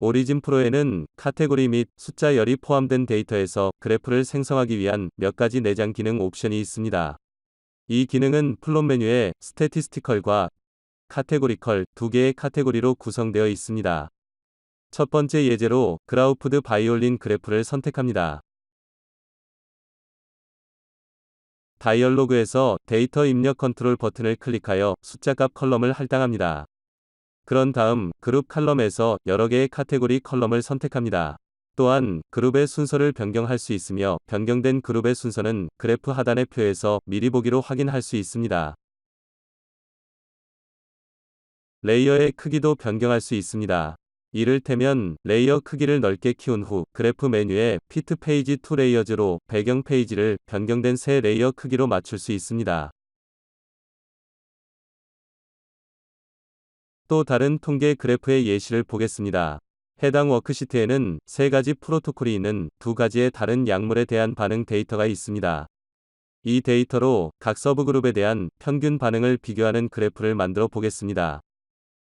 오리진 프로에는 카테고리 및 숫자 열이 포함된 데이터에서 그래프를 생성하기 위한 몇 가지 내장 기능 옵션이 있습니다. 이 기능은 플롯 메뉴에 스태티스티컬과 카테고리컬 두 개의 카테고리로 구성되어 있습니다. 첫 번째 예제로 그라우프드 바이올린 그래프를 선택합니다. 다이얼로그에서 데이터 입력 컨트롤 버튼을 클릭하여 숫자값 컬럼을 할당합니다. 그런 다음 그룹 칼럼에서 여러 개의 카테고리 컬럼을 선택합니다. 또한 그룹의 순서를 변경할 수 있으며 변경된 그룹의 순서는 그래프 하단의 표에서 미리 보기로 확인할 수 있습니다. 레이어의 크기도 변경할 수 있습니다. 이를테면 레이어 크기를 넓게 키운 후 그래프 메뉴에 피트 페이지 투 레이어즈로 배경 페이지를 변경된 새 레이어 크기로 맞출 수 있습니다. 또 다른 통계 그래프의 예시를 보겠습니다. 해당 워크시트에는 세 가지 프로토콜이 있는 두 가지의 다른 약물에 대한 반응 데이터가 있습니다. 이 데이터로 각 서브그룹에 대한 평균 반응을 비교하는 그래프를 만들어 보겠습니다.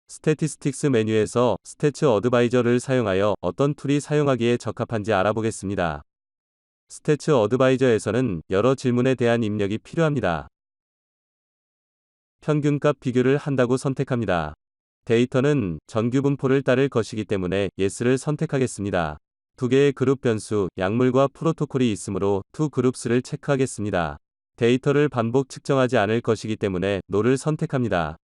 스태티스틱스 메뉴에서 스태츠 어드바이저를 사용하여 어떤 툴이 사용하기에 적합한지 알아보겠습니다. 스태츠 어드바이저에서는 여러 질문에 대한 입력이 필요합니다. 평균값 비교를 한다고 선택합니다. 데이터는 정규 분포를 따를 것이기 때문에 예스를 선택하겠습니다. 두 개의 그룹 변수, 약물과 프로토콜이 있으므로 투 그룹스를 체크하겠습니다. 데이터를 반복 측정하지 않을 것이기 때문에 노를 선택합니다.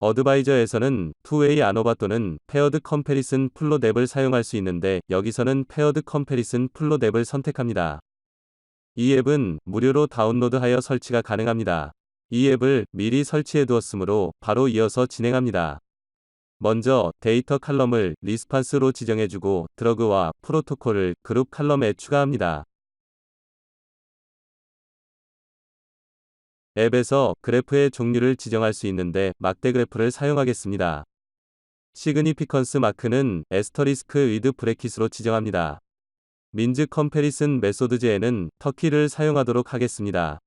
어드바이저에서는 투웨이 아노바 또는 페어드 컴패리슨 플롯 앱을 사용할 수 있는데 여기서는 페어드 컴패리슨 플롯 앱을 선택합니다. 이 앱은 무료로 다운로드하여 설치가 가능합니다. 이 앱을 미리 설치해 두었으므로 바로 이어서 진행합니다. 먼저 데이터 칼럼을 리스판스로 지정해주고 드러그와 프로토콜을 그룹 칼럼에 추가합니다. 앱에서 그래프의 종류를 지정할 수 있는데 막대 그래프를 사용하겠습니다. 시그니피컨스 마크는 에스터리스크 위드 브레킷으로 지정합니다. 민즈 컴패리슨 메소드제에는 터키를 사용하도록 하겠습니다.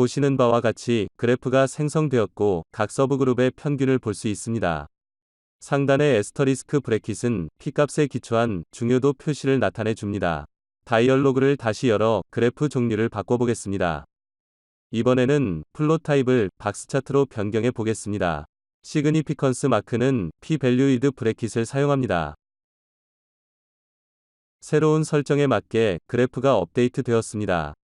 보시는 바와 같이 그래프가 생성되었고 각 서브그룹의 평균을 볼 수 있습니다. 상단의 에스터리스크 브래킷은 P값에 기초한 중요도 표시를 나타내 줍니다. 다이얼로그를 다시 열어 그래프 종류를 바꿔보겠습니다. 이번에는 플롯 타입을 박스 차트로 변경해 보겠습니다. 시그니피컨스 마크는 P-밸류이드 브래킷을 사용합니다. 새로운 설정에 맞게 그래프가 업데이트 되었습니다.